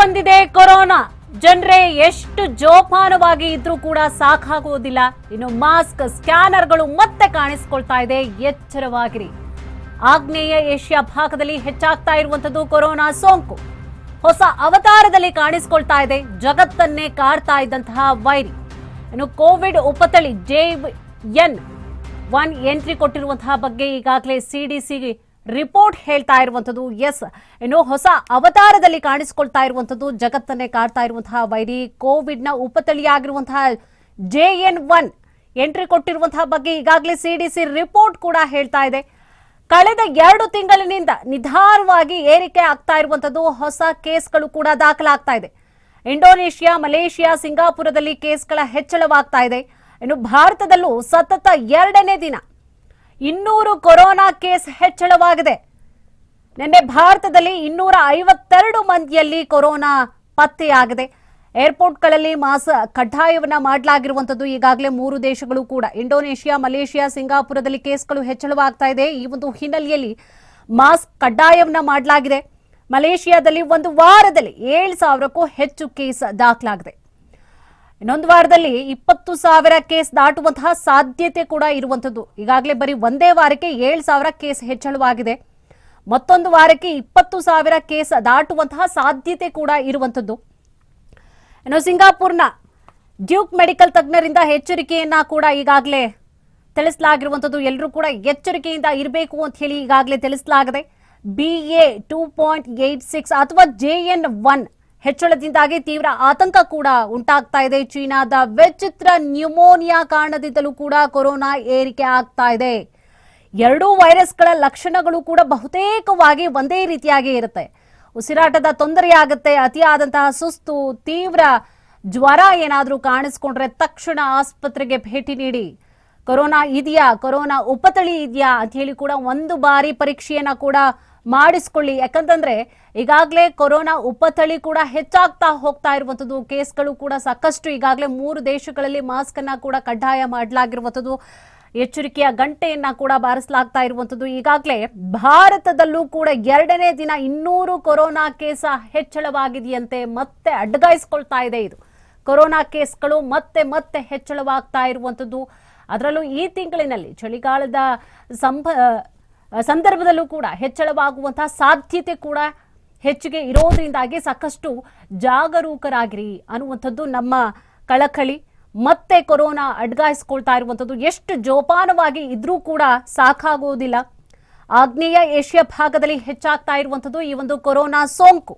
ಬಂದಿದೆ ಕೊರೋನಾ. ಜನರೇ ಎಷ್ಟು ಜೋಪಾನವಾಗಿ ಇದ್ರೂ ಕೂಡ ಸಾಕಾಗುವುದಿಲ್ಲ ಇನ್ನು ಮಾಸ್ಕ್, ಸ್ಕ್ಯಾನರ್ಗಳು ಮತ್ತೆ ಕಾಣಿಸ್ಕೊಳ್ತಾ ಇದೆ. ಎಚ್ಚರವಾಗಿರಿ. ಆಗ್ನೇಯ ಏಷ್ಯಾ ಭಾಗದಲ್ಲಿ ಹೆಚ್ಚಾಗ್ತಾ ಇರುವಂತದ್ದು ಕೊರೋನಾ ಸೋಂಕು. ಹೊಸ ಅವತಾರದಲ್ಲಿ ಕಾಣಿಸ್ಕೊಳ್ತಾ ಇದೆ. ಜಗತ್ತನ್ನೇ ಕಾಡ್ತಾ ಇದ್ದಂತಹ ವೈರಿ. ಇನ್ನು ಕೋವಿಡ್ ಉಪತಳಿ ಜೆ ಎನ್ ಒನ್ ಎಂಟ್ರಿ ಕೊಟ್ಟಿರುವಂತಹ ಬಗ್ಗೆ ಈಗಾಗಲೇ ಸಿಡಿಸಿ ರಿಪೋರ್ಟ್ ಹೇಳ್ತಾ ಇರುವಂತದ್ದು ಎಸ್ ಏನು ಹೊಸ ಅವತಾರದಲ್ಲಿ ಕಾಣಿಸಿಕೊಳ್ತಾ ಇರುವಂತದ್ದು ಜಗತ್ತನ್ನೇ ಕಾಡ್ತಾ ಇರುವಂತಹ ವೈರಿ ಕೋವಿಡ್ನ ಉಪತಳಿಯಾಗಿರುವಂತಹ ಜೆ ಎನ್ ಒನ್ ಎಂಟ್ರಿ ಕೊಟ್ಟಿರುವಂತಹ ಬಗ್ಗೆ ಈಗಾಗಲೇ ಸಿಡಿಸಿ ರಿಪೋರ್ಟ್ ಕೂಡ ಹೇಳ್ತಾ ಇದೆ. ಕಳೆದ ಎರಡು ತಿಂಗಳಿನಿಂದ ನಿಧಾನವಾಗಿ ಏರಿಕೆ ಆಗ್ತಾ ಇರುವಂತದ್ದು ಹೊಸ ಕೇಸ್ಗಳು ಕೂಡ ದಾಖಲಾಗ್ತಾ ಇದೆ. ಇಂಡೋನೇಷ್ಯಾ, ಮಲೇಷಿಯಾ, ಸಿಂಗಾಪುರದಲ್ಲಿ ಕೇಸ್ಗಳ ಹೆಚ್ಚಳವಾಗ್ತಾ ಇದೆ. ಇನ್ನು ಭಾರತದಲ್ಲೂ ಸತತ ಎರಡನೇ ದಿನ ಇನ್ನೂರು ಕೊರೋನಾ ಕೇಸ್ ಹೆಚ್ಚಳವಾಗಿದೆ. ನಿನ್ನೆ ಭಾರತದಲ್ಲಿ ಇನ್ನೂರ ಐವತ್ತೆರಡು ಮಂದಿಯಲ್ಲಿ ಕೊರೋನಾ ಪತ್ತೆಯಾಗಿದೆ. ಏರ್ಪೋರ್ಟ್ಗಳಲ್ಲಿ ಮಾಸ್ ಕಡ್ಡಾಯವನ್ನ ಮಾಡಲಾಗಿರುವಂತದ್ದು ಈಗಾಗಲೇ ಮೂರು ದೇಶಗಳು ಕೂಡ. ಇಂಡೋನೇಷಿಯಾ, ಮಲೇಷಿಯಾ, ಸಿಂಗಾಪುರದಲ್ಲಿ ಕೇಸ್ಗಳು ಹೆಚ್ಚಳವಾಗ್ತಾ ಇದೆ. ಈ ಒಂದು ಹಿನ್ನೆಲೆಯಲ್ಲಿ ಮಾಸ್ಕ್ ಕಡ್ಡಾಯವನ್ನ ಮಾಡಲಾಗಿದೆ. ಮಲೇಷಿಯಾದಲ್ಲಿ ಒಂದು ವಾರದಲ್ಲಿ ಏಳು ಸಾವಿರಕ್ಕೂ ಹೆಚ್ಚು ಕೇಸ್ ದಾಖಲಾಗಿದೆ. ಇನ್ನೊಂದು ವಾರದಲ್ಲಿ ಇಪ್ಪತ್ತು ಸಾವಿರ ಕೇಸ್ ದಾಟುವಂತಹ ಸಾಧ್ಯತೆ ಕೂಡ ಇರುವಂತದ್ದು ಈಗಾಗಲೇ ಬರೀ ಒಂದೇ ವಾರಕ್ಕೆ ಏಳು ಸಾವಿರ ಕೇಸ್ ಹೆಚ್ಚಳವಾಗಿದೆ. ಮತ್ತೊಂದು ವಾರಕ್ಕೆ ಇಪ್ಪತ್ತು ಸಾವಿರ ಕೇಸ್ ದಾಟುವಂತಹ ಸಾಧ್ಯತೆ ಕೂಡ ಇರುವಂತದ್ದು ಇನ್ನು ಸಿಂಗಾಪುರ್ನ ಡ್ಯೂಕ್ ಮೆಡಿಕಲ್ ತಜ್ಞರಿಂದ ಎಚ್ಚರಿಕೆಯನ್ನ ಕೂಡ ಈಗಾಗಲೇ ತಿಳಿಸಲಾಗಿರುವಂತದ್ದು ಎಲ್ಲರೂ ಕೂಡ ಎಚ್ಚರಿಕೆಯಿಂದ ಇರಬೇಕು ಅಂತ ಹೇಳಿ ಈಗಾಗಲೇ ತಿಳಿಸಲಾಗಿದೆ. B A two point eight six ಅಥವಾ ಜೆ ಎನ್ ಒನ್ ಹೆಚ್ಚಳದಿಂದಾಗಿ ತೀವ್ರ ಆತಂಕ ಕೂಡ ಉಂಟಾಗ್ತಾ ಇದೆ. ಚೀನಾದ ವಿಚಿತ್ರ ನ್ಯೂಮೋನಿಯಾ ಕಾರಣದಿಂದಲೂ ಕೂಡ ಕೊರೋನಾ ಏರಿಕೆ ಆಗ್ತಾ ಇದೆ. ಎರಡೂ ವೈರಸ್ಗಳ ಲಕ್ಷಣಗಳು ಕೂಡ ಬಹುತೇಕವಾಗಿ ಒಂದೇ ರೀತಿಯಾಗಿ ಇರುತ್ತೆ. ಉಸಿರಾಟದ ತೊಂದರೆಯಾಗುತ್ತೆ, ಅತಿಯಾದಂತಹ ಸುಸ್ತು, ತೀವ್ರ ಜ್ವರ ಏನಾದರೂ ಕಾಣಿಸ್ಕೊಂಡ್ರೆ ತಕ್ಷಣ ಆಸ್ಪತ್ರೆಗೆ ಭೇಟಿ ನೀಡಿ. ಕೊರೋನಾ ಇದೆಯಾ? ಕೊರೋನಾ ಉಪತಳಿ ಇದೆಯಾ? ಅಂತ ಹೇಳಿ ಕೂಡ ಒಂದು ಬಾರಿ ಪರೀಕ್ಷೆಯನ್ನ ಕೂಡ ಮಾಡಿಸ್ಕೊಳ್ಳಿ. ಯಾಕಂತಂದ್ರೆ ಈಗಾಗಲೇ ಕೊರೋನಾ ಉಪತಳಿ ಕೂಡ ಹೆಚ್ಚಾಗ್ತಾ ಹೋಗ್ತಾ ಇರುವಂತದ್ದು ಕೇಸ್ಗಳು ಕೂಡ ಸಾಕಷ್ಟು ಈಗಾಗಲೇ ಮೂರು ದೇಶಗಳಲ್ಲಿ ಮಾಸ್ಕ್ ಅನ್ನ ಕೂಡ ಕಡ್ಡಾಯ ಮಾಡಲಾಗಿರುವಂಥದ್ದು. ಎಚ್ಚರಿಕೆಯ ಗಂಟೆಯನ್ನ ಕೂಡ ಬಾರಿಸಲಾಗ್ತಾ ಇರುವಂತದ್ದು ಈಗಾಗಲೇ ಭಾರತದಲ್ಲೂ ಕೂಡ ಎರಡನೇ ದಿನ ಇನ್ನೂರು ಕೊರೋನಾ ಕೇಸ ಹೆಚ್ಚಳವಾಗಿದೆಯಂತೆ ಮತ್ತೆ ಅಡ್ಗಾಯಿಸ್ಕೊಳ್ತಾ ಇದೆ ಇದು. ಕೊರೋನಾ ಕೇಸ್ಗಳು ಮತ್ತೆ ಮತ್ತೆ ಹೆಚ್ಚಳವಾಗ್ತಾ ಇರುವಂತದ್ದು ಅದರಲ್ಲೂ ಈ ತಿಂಗಳಿನಲ್ಲಿ ಚಳಿಗಾಲದ ಸಂಭ ಸಂದರ್ಭದಲ್ಲೂ ಕೂಡ ಹೆಚ್ಚಳವಾಗುವಂತಹ ಸಾಧ್ಯತೆ ಕೂಡ ಹೆಚ್ಚಿಗೆ ಇರೋದ್ರಿಂದಾಗಿ ಸಾಕಷ್ಟು ಜಾಗರೂಕರಾಗಿರಿ ಅನ್ನುವಂಥದ್ದು ನಮ್ಮ ಕಳಕಳಿ. ಮತ್ತೆ ಕೊರೋನಾ ಅಡ್ಗಾಯಿಸ್ಕೊಳ್ತಾ ಇರುವಂಥದ್ದು ಎಷ್ಟು ಜೋಪಾನವಾಗಿ ಇದ್ರೂ ಕೂಡ ಸಾಕಾಗುವುದಿಲ್ಲ ಆಗ್ನೇಯ ಏಷ್ಯಾ ಭಾಗದಲ್ಲಿ ಹೆಚ್ಚಾಗ್ತಾ ಇರುವಂಥದ್ದು ಈ ಒಂದು ಕೊರೋನಾ ಸೋಂಕು.